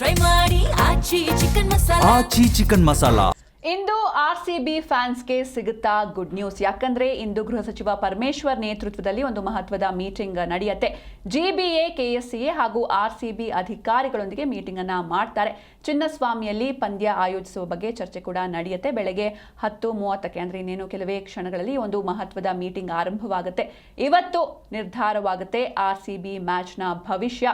Try மாடி Aachi chicken masala Aachi chicken masala ಇಂದು R C B ಫ್ಯಾನ್ಸ್ಗೆ ಸಿಗುತ್ತಾ ಗುಡ್ ನ್ಯೂಸ್. ಯಾಕಂದ್ರೆ ಇಂದು ಗೃಹ ಸಚಿವ ಪರಮೇಶ್ವರ್ ನೇತೃತ್ವದಲ್ಲಿ ಒಂದು ಮಹತ್ವದ ಮೀಟಿಂಗ್ ನಡೆಯುತ್ತೆ. ಜಿಬಿಎ ಕೆಎಸ್ಸಿಎ ಹಾಗೂ ಆರ್ ಸಿ ಬಿ ಅಧಿಕಾರಿಗಳೊಂದಿಗೆ ಮೀಟಿಂಗ್ ಅನ್ನ ಮಾಡ್ತಾರೆ. ಚಿನ್ನಸ್ವಾಮಿಯಲ್ಲಿ ಪಂದ್ಯ ಆಯೋಜಿಸುವ ಬಗ್ಗೆ ಚರ್ಚೆ ಕೂಡ ನಡೆಯುತ್ತೆ. ಬೆಳಗ್ಗೆ ಹತ್ತು ಮೂವತ್ತಕ್ಕೆ, ಅಂದ್ರೆ ಇನ್ನೇನು ಕೆಲವೇ ಕ್ಷಣಗಳಲ್ಲಿ ಒಂದು ಮಹತ್ವದ ಮೀಟಿಂಗ್ ಆರಂಭವಾಗುತ್ತೆ. ಇವತ್ತು ನಿರ್ಧಾರವಾಗುತ್ತೆ ಆರ್ ಸಿ ಬಿ ಮ್ಯಾಚ್ನ ಭವಿಷ್ಯ.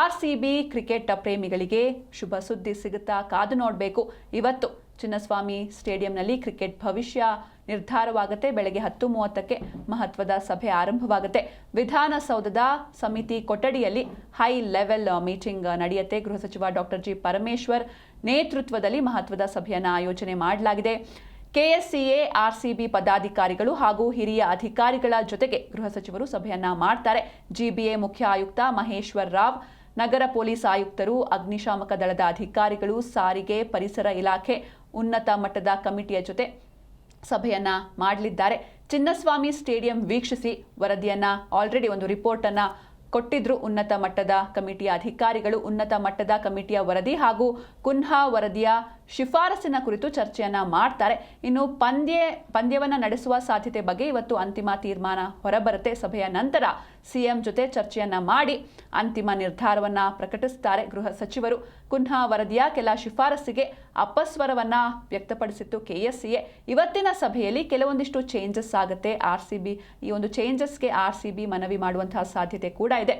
ಆರ್ ಸಿ ಬಿ ಕ್ರಿಕೆಟ್ ಪ್ರೇಮಿಗಳಿಗೆ ಶುಭ ಸುದ್ದಿ ಸಿಗುತ್ತಾ ಕಾದು ನೋಡಬೇಕು. ಇವತ್ತು ಚಿನ್ನಸ್ವಾಮಿ ಸ್ಟೇಡಿಯಂನಲ್ಲಿ ಕ್ರಿಕೆಟ್ ಭವಿಷ್ಯ ನಿರ್ಧಾರವಾಗುತ್ತೆ. ಬೆಳಗ್ಗೆ ಹತ್ತು ಮೂವತ್ತಕ್ಕೆ ಮಹತ್ವದ ಸಭೆ ಆರಂಭವಾಗುತ್ತೆ. ವಿಧಾನಸೌಧದ ಸಮಿತಿ ಕೊಠಡಿಯಲ್ಲಿ ಹೈ ಲೆವೆಲ್ ಮೀಟಿಂಗ್ ನಡೆಯುತ್ತೆ. ಗೃಹ ಸಚಿವ ಡಾಕ್ಟರ್ ಜಿ ಪರಮೇಶ್ವರ್ ನೇತೃತ್ವದಲ್ಲಿ ಮಹತ್ವದ ಸಭೆಯನ್ನು ಆಯೋಜನೆ ಮಾಡಲಾಗಿದೆ. ಕೆಎಸ್ಸಿಎ, ಆರ್ಸಿಬಿ ಪದಾಧಿಕಾರಿಗಳು ಹಾಗೂ ಹಿರಿಯ ಅಧಿಕಾರಿಗಳ ಜೊತೆಗೆ ಗೃಹ ಸಚಿವರು ಸಭೆಯನ್ನ ಮಾಡ್ತಾರೆ. ಜಿಬಿಎ ಮುಖ್ಯ ಆಯುಕ್ತ ಮಹೇಶ್ವರ್ ರಾವ್, ನಗರ ಪೊಲೀಸ್ ಆಯುಕ್ತರು, ಅಗ್ನಿಶಾಮಕ ದಳದ ಅಧಿಕಾರಿಗಳು, ಸಾರಿಗೆ, ಪರಿಸರ ಇಲಾಖೆ ಉನ್ನತ ಮಟ್ಟದ ಕಮಿಟಿಯ ಜೊತೆ ಸಭೆಯನ್ನ ಮಾಡಲಿದ್ದಾರೆ. ಚಿನ್ನಸ್ವಾಮಿ ಸ್ಟೇಡಿಯಂ ವೀಕ್ಷಿಸಿ ವರದಿಯನ್ನ ಆಲ್ರೆಡಿ ಒಂದು ರಿಪೋರ್ಟನ್ನು ಕೊಟ್ಟಿದ್ರು ಉನ್ನತ ಮಟ್ಟದ ಕಮಿಟಿಯ ಅಧಿಕಾರಿಗಳು. ಉನ್ನತ ಮಟ್ಟದ ಕಮಿಟಿಯ ವರದಿ ಹಾಗೂ ಕುನ್ಹಾ ವರದಿಯ ಶಿಫಾರಸಿನ ಕುರಿತು ಚರ್ಚೆಯನ್ನ ಮಾಡ್ತಾರೆ. ಇನ್ನು ಪಂದ್ಯ, ಪಂದ್ಯವನ್ನ ನಡೆಸುವ ಸಾಧ್ಯತೆ ಬಗ್ಗೆ ಇವತ್ತು ಅಂತಿಮ ತೀರ್ಮಾನ ಹೊರಬರುತ್ತೆ ಸಭೆಯ ನಂತರ. ಸಿಎಂ ಜೊತೆ ಚರ್ಚೆಯನ್ನ ಮಾಡಿ ಅಂತಿಮ ನಿರ್ಧಾರವನ್ನ ಪ್ರಕಟಿಸುತ್ತಾರೆ ಗೃಹ ಸಚಿವರು. ಕುನ್ಹಾ ವರದಿಯ ಕೆಲ ಶಿಫಾರಸ್ಸಿಗೆ ಅಪಸ್ವರವನ್ನ ವ್ಯಕ್ತಪಡಿಸಿತ್ತು ಕೆಎಸ್ಸಿಎ ಇವತ್ತಿನ ಸಭೆಯಲ್ಲಿ ಕೆಲವೊಂದಿಷ್ಟು ಚೇಂಜಸ್ ಆಗುತ್ತೆ. ಆರ್ ಸಿ ಬಿ, ಈ ಒಂದು ಚೇಂಜಸ್ಗೆ ಆರ್ ಸಿ ಬಿ ಮನವಿ ಮಾಡುವಂತಹ ಸಾಧ್ಯತೆ ಕೂಡ ಇದೆ.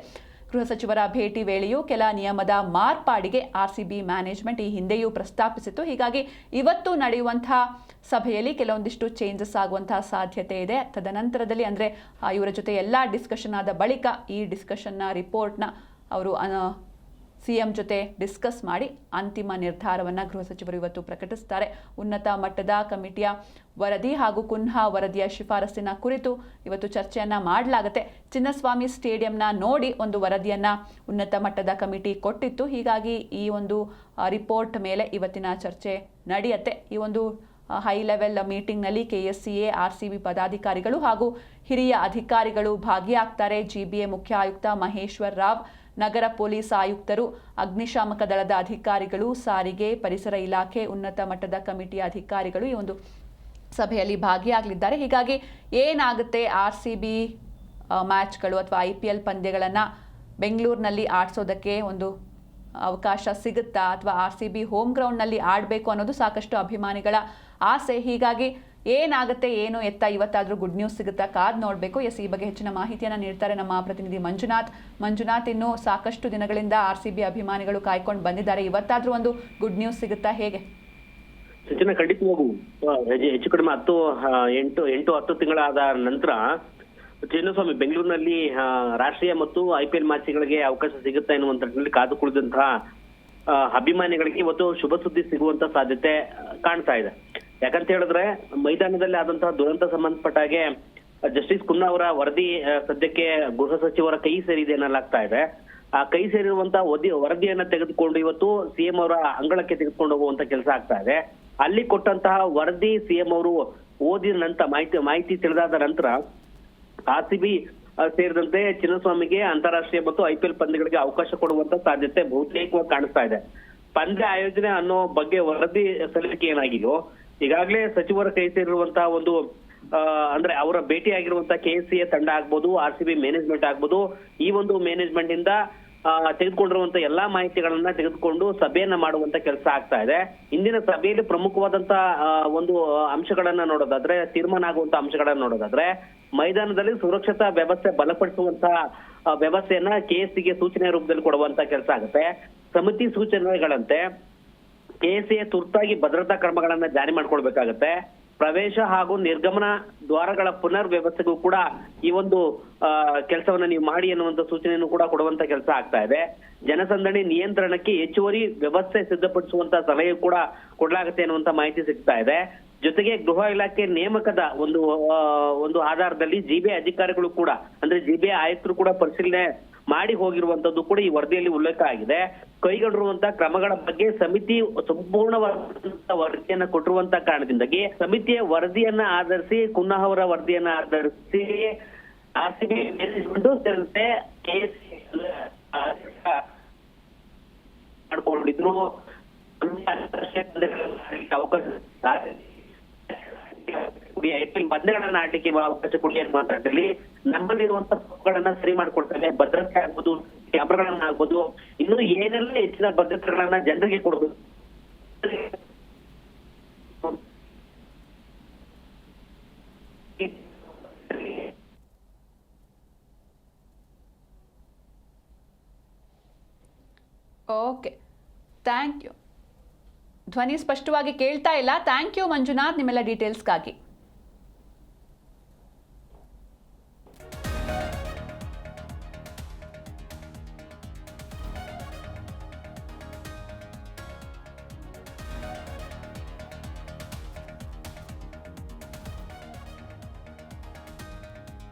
ಗೃಹ ಸಚಿವರ ಭೇಟಿ ವೇಳೆಯೂ ಕೆಲ ನಿಯಮದ ಮಾರ್ಪಾಡಿಗೆ ಆರ್ ಸಿ ಬಿ ಮ್ಯಾನೇಜ್ಮೆಂಟ್ ಈ ಹಿಂದೆಯೂ ಪ್ರಸ್ತಾಪಿಸಿತ್ತು. ಹೀಗಾಗಿ ಇವತ್ತು ನಡೆಯುವಂತಹ ಸಭೆಯಲ್ಲಿ ಕೆಲವೊಂದಿಷ್ಟು ಚೇಂಜಸ್ ಆಗುವಂತಹ ಸಾಧ್ಯತೆ ಇದೆ. ತದನಂತರದಲ್ಲಿ ಅಂದರೆ ಇವರ ಜೊತೆ ಎಲ್ಲ ಡಿಸ್ಕಷನ್ ಆದ ಬಳಿಕ ಈ ಡಿಸ್ಕಷನ್ನ ರಿಪೋರ್ಟ್ನ ಅವರು ಸಿ ಎಂ ಜೊತೆ ಡಿಸ್ಕಸ್ ಮಾಡಿ ಅಂತಿಮ ನಿರ್ಧಾರವನ್ನು ಗೃಹ ಸಚಿವರು ಇವತ್ತು ಪ್ರಕಟಿಸ್ತಾರೆ. ಉನ್ನತ ಮಟ್ಟದ ಕಮಿಟಿಯ ವರದಿ ಹಾಗೂ ಕುನ್ಹಾ ವರದಿಯ ಶಿಫಾರಸಿನ ಕುರಿತು ಇವತ್ತು ಚರ್ಚೆಯನ್ನ ಮಾಡಲಾಗುತ್ತೆ. ಚಿನ್ನಸ್ವಾಮಿ ಸ್ಟೇಡಿಯಂನ ನೋಡಿ ಒಂದು ವರದಿಯನ್ನ ಉನ್ನತ ಮಟ್ಟದ ಕಮಿಟಿ ಕೊಟ್ಟಿತ್ತು. ಹೀಗಾಗಿ ಈ ಒಂದು ರಿಪೋರ್ಟ್ ಮೇಲೆ ಇವತ್ತಿನ ಚರ್ಚೆ ನಡೆಯುತ್ತೆ. ಈ ಒಂದು high level ಮೀಟಿಂಗ್ನಲ್ಲಿ K S C A R C B ಪದಾಧಿಕಾರಿಗಳು ಹಾಗೂ ಹಿರಿಯ ಅಧಿಕಾರಿಗಳು ಭಾಗಿಯಾಗ್ತಾರೆ. ಜಿ ಬಿ ಎ ಮುಖ್ಯ ಆಯುಕ್ತ ಮಹೇಶ್ವರ್ ರಾವ್, ನಗರ ಪೊಲೀಸ್ ಆಯುಕ್ತರು, ಅಗ್ನಿಶಾಮಕ ದಳದ ಅಧಿಕಾರಿಗಳು, ಸಾರಿಗೆ, ಪರಿಸರ ಇಲಾಖೆ, ಉನ್ನತ ಮಟ್ಟದ ಕಮಿಟಿಯ ಅಧಿಕಾರಿಗಳು ಈ ಒಂದು ಸಭೆಯಲ್ಲಿ ಭಾಗಿಯಾಗಲಿದ್ದಾರೆ. ಹೀಗಾಗಿ ಏನಾಗುತ್ತೆ ಆರ್ ಸಿ ಬಿ ಮ್ಯಾಚ್ಗಳು ಅಥವಾ ಐ ಪಿ ಎಲ್ ಪಂದ್ಯಗಳನ್ನು ಬೆಂಗಳೂರಿನಲ್ಲಿ ಆಡಿಸೋದಕ್ಕೆ ಒಂದು ಅವಕಾಶ ಸಿಗುತ್ತಾ ಅಥವಾ ಆರ್ ಸಿ ಬಿ ಹೋಮ್ ಗ್ರೌಂಡ್ನಲ್ಲಿ ಆಡಬೇಕು ಅನ್ನೋದು ಸಾಕಷ್ಟು ಅಭಿಮಾನಿಗಳ ಆಸೆ. ಹೀಗಾಗಿ ಏನಾಗುತ್ತೆ, ಏನು ಎತ್ತ, ಇವತ್ತಾದರೂ ಗುಡ್ ನ್ಯೂಸ್ ಸಿಗುತ್ತಾ? ಕಾದ್ ನೋಡಬೇಕು. ಎಸ್, ಈ ಬಗ್ಗೆ ಹೆಚ್ಚಿನ ಮಾಹಿತಿಯನ್ನು ನೀಡ್ತಾರೆ ನಮ್ಮ ಪ್ರತಿನಿಧಿ ಮಂಜುನಾಥ್. ಮಂಜುನಾಥ್ ಇನ್ನು ಸಾಕಷ್ಟು ದಿನಗಳಿಂದ ಆರ್ ಸಿ ಬಿ ಅಭಿಮಾನಿಗಳು ಕಾಯ್ಕೊಂಡು ಬಂದಿದ್ದಾರೆ. ಇವತ್ತಾದರೂ ಒಂದು ಗುಡ್ ನ್ಯೂಸ್ ಸಿಗುತ್ತಾ? ಹೇಗೆ? ಸಚಿನ ಖಂಡಿತವಾಗೂ ಹೆಚ್ಚು- ಕಡಿಮೆ ಹತ್ತು ಎಂಟು ಎಂಟು, ಹತ್ತು ತಿಂಗಳಾದ ನಂತರ ಚಿನ್ನಸ್ವಾಮಿ ಬೆಂಗಳೂರಿನಲ್ಲಿ ರಾಷ್ಟ್ರೀಯ ಮತ್ತು ಐ ಪಿ ಎಲ್ ಮ್ಯಾಚ್ಗಳಿಗೆ ಅವಕಾಶ ಸಿಗುತ್ತೆ ಎನ್ನುವಂತ ಕಾದು ಕುಳಿದಂತಹ ಅಭಿಮಾನಿಗಳಿಗೆ ಇವತ್ತು ಶುಭ ಸುದ್ದಿ ಸಿಗುವಂತ ಸಾಧ್ಯತೆ ಕಾಣ್ತಾ ಇದೆ. ಯಾಕಂತ ಹೇಳಿದ್ರೆ ಮೈದಾನದಲ್ಲಿ ಆದಂತಹ ದುರಂತ ಸಂಬಂಧಪಟ್ಟ ಹಾಗೆ ಜಸ್ಟಿಸ್ ಕುನ್ನಾ ಅವರ ವರದಿ ಸದ್ಯಕ್ಕೆ ಗೃಹ ಸಚಿವರ ಕೈ ಸೇರಿದೆ ಎನ್ನಲಾಗ್ತಾ ಇದೆ. ಆ ಕೈ ಸೇರಿರುವಂತ ವದಿ, ವರದಿಯನ್ನ ತೆಗೆದುಕೊಂಡು ಇವತ್ತು ಸಿಎಂ ಅವರ ಅಂಗಳಕ್ಕೆ ತೆಗೆದುಕೊಂಡು ಹೋಗುವಂತ ಕೆಲಸ ಆಗ್ತಾ ಇದೆ. ಅಲ್ಲಿ ಕೊಟ್ಟಂತಹ ವರದಿ ಸಿಎಂ ಅವರು ಓದಿದ ನಂತರ ಮಾಹಿತಿ ಮಾಹಿತಿ ತಿಳಿದಾದ ನಂತರ ಆರ್ ಸಿ ಸೇರಿದಂತೆ ಚಿನ್ನಸ್ವಾಮಿಗೆ ಅಂತಾರಾಷ್ಟ್ರೀಯ ಮತ್ತು ಐ ಪಿ ಪಂದ್ಯಗಳಿಗೆ ಅವಕಾಶ ಕೊಡುವಂತ ಸಾಧ್ಯತೆ ಬಹುತೇಕವಾಗಿ ಕಾಣಿಸ್ತಾ ಇದೆ. ಪಂದ್ಯ ಆಯೋಜನೆ ಅನ್ನೋ ಬಗ್ಗೆ ವರದಿ ಸಲ್ಲಿಕೆ ಏನಾಗಿದೆಯೋ ಈಗಾಗಲೇ ಸಚಿವರ ಕೈ ಸೇರಿರುವಂತಹ ಒಂದು ಅಂದ್ರೆ ಅವರ ಭೇಟಿ ಆಗಿರುವಂತಹ ಕೆ ಎಸ್ ಸಿ ಎ ತಂಡ ಆಗ್ಬೋದು ಆರ್ ಸಿ ಬಿ ಮ್ಯಾನೇಜ್ಮೆಂಟ್ ಆಗ್ಬೋದು, ಈ ಒಂದು ಮ್ಯಾನೇಜ್ಮೆಂಟ್ ಇಂದ ತೆಗೆದುಕೊಂಡಿರುವಂತ ಎಲ್ಲಾ ಮಾಹಿತಿಗಳನ್ನ ತೆಗೆದುಕೊಂಡು ಸಭೆಯನ್ನ ಮಾಡುವಂತ ಕೆಲಸ ಆಗ್ತಾ ಇದೆ. ಇಂದಿನ ಸಭೆಯಲ್ಲಿ ಪ್ರಮುಖವಾದಂತ ಒಂದು ಅಂಶಗಳನ್ನ ನೋಡೋದಾದ್ರೆ, ತೀರ್ಮಾನ ಆಗುವಂತ ಅಂಶಗಳನ್ನ ನೋಡೋದಾದ್ರೆ, ಮೈದಾನದಲ್ಲಿ ಸುರಕ್ಷತಾ ವ್ಯವಸ್ಥೆ ಬಲಪಡಿಸುವಂತ ವ್ಯವಸ್ಥೆಯನ್ನ ಸಿಗೆ ಸೂಚನೆ ರೂಪದಲ್ಲಿ ಕೊಡುವಂತ ಕೆಲಸ ಆಗುತ್ತೆ. ಸಮಿತಿ ಸೂಚನೆಗಳಂತೆ ಕೆಎಸ್ಎ ತುರ್ತಾಗಿ ಭದ್ರತಾ ಕ್ರಮಗಳನ್ನ ಜಾರಿ ಮಾಡ್ಕೊಳ್ಬೇಕಾಗತ್ತೆ ಪ್ರವೇಶ ಹಾಗೂ ನಿರ್ಗಮನ ದ್ವಾರಗಳ ಪುನರ್ ವ್ಯವಸ್ಥೆಗೂ ಕೂಡ ಈ ಒಂದು ಕೆಲಸವನ್ನ ನೀವು ಮಾಡಿ ಅನ್ನುವಂತ ಸೂಚನೆಯನ್ನು ಕೂಡ ಕೊಡುವಂತ ಕೆಲಸ ಆಗ್ತಾ ಇದೆ. ಜನಸಂದಣಿ ನಿಯಂತ್ರಣಕ್ಕೆ ಹೆಚ್ಚುವರಿ ವ್ಯವಸ್ಥೆ ಸಿದ್ಧಪಡಿಸುವಂತ ಸಲಹೆ ಕೂಡ ಕೊಡಲಾಗುತ್ತೆ ಅನ್ನುವಂತ ಮಾಹಿತಿ ಸಿಗ್ತಾ ಇದೆ. ಜೊತೆಗೆ ಗೃಹ ಇಲಾಖೆ ನೇಮಕದ ಒಂದು ಒಂದು ಆಧಾರದಲ್ಲಿ ಜಿಬಿಐ ಅಧಿಕಾರಿಗಳು ಕೂಡ, ಅಂದ್ರೆ ಜಿಬಿಐ ಆಯುಕ್ತರು ಕೂಡ ಪರಿಶೀಲನೆ ಮಾಡಿ ಹೋಗಿರುವಂತದ್ದು ಕೂಡ ಈ ವರದಿಯಲ್ಲಿ ಉಲ್ಲೇಖ ಆಗಿದೆ. ಕೈಗೊಂಡಿರುವಂತಹ ಕ್ರಮಗಳ ಬಗ್ಗೆ ಸಮಿತಿ ಸಂಪೂರ್ಣವಾದ ವರದಿಯನ್ನ ಕೊಟ್ಟಿರುವಂತ ಕಾರಣದಿಂದಾಗಿ ಸಮಿತಿಯ ವರದಿಯನ್ನ ಆಧರಿಸಿ ಕುನ್ನಾ ಅವರ ವರದಿಯನ್ನ ಆಧರಿಸಿ ಮಾಡ್ಕೊಂಡಿದ್ರು ಸೇರಿದಂತೆ ಮಾಡ್ಕೊಂಡಿದ್ದು ಇದ್ರು ಅಂತಾರಾಷ್ಟ್ರೀಯ ಪಂದ್ಯಗಳನ್ನ ಆಡ್ಲಿಕ್ಕೆ ಅವಕಾಶ ಕೊಡಿ ಅಂತ ಮಾತಾಡಲಿ ನಮ್ಮಲ್ಲಿರುವಂತ ತಪ್ಪುಗಳನ್ನ ಸರಿ ಮಾಡ್ಕೊಡ್ತಾರೆ, ಭದ್ರತೆ ಆಗ್ಬೋದು, ಕ್ಯಾಮ್ರಾಗಳನ್ನ ಆಗ್ಬೋದು. ಇನ್ನು ಏನೆಲ್ಲ ಹೆಚ್ಚಿನ ಭದ್ರತೆಗಳನ್ನ ಜನರಿಗೆ ಕೊಡಬೇಕು. ಓಕೆ ಥ್ಯಾಂಕ್ ಯು ಧ್ವನಿ ಸ್ಪಷ್ಟವಾಗಿ ಕೇಳ್ತಾ ಇಲ್ಲ. ಥ್ಯಾಂಕ್ ಯು ಮಂಜುನಾಥ್, ನಿಮ್ಮೆಲ್ಲ ಡೀಟೇಲ್ಸ್ಗಾಗಿ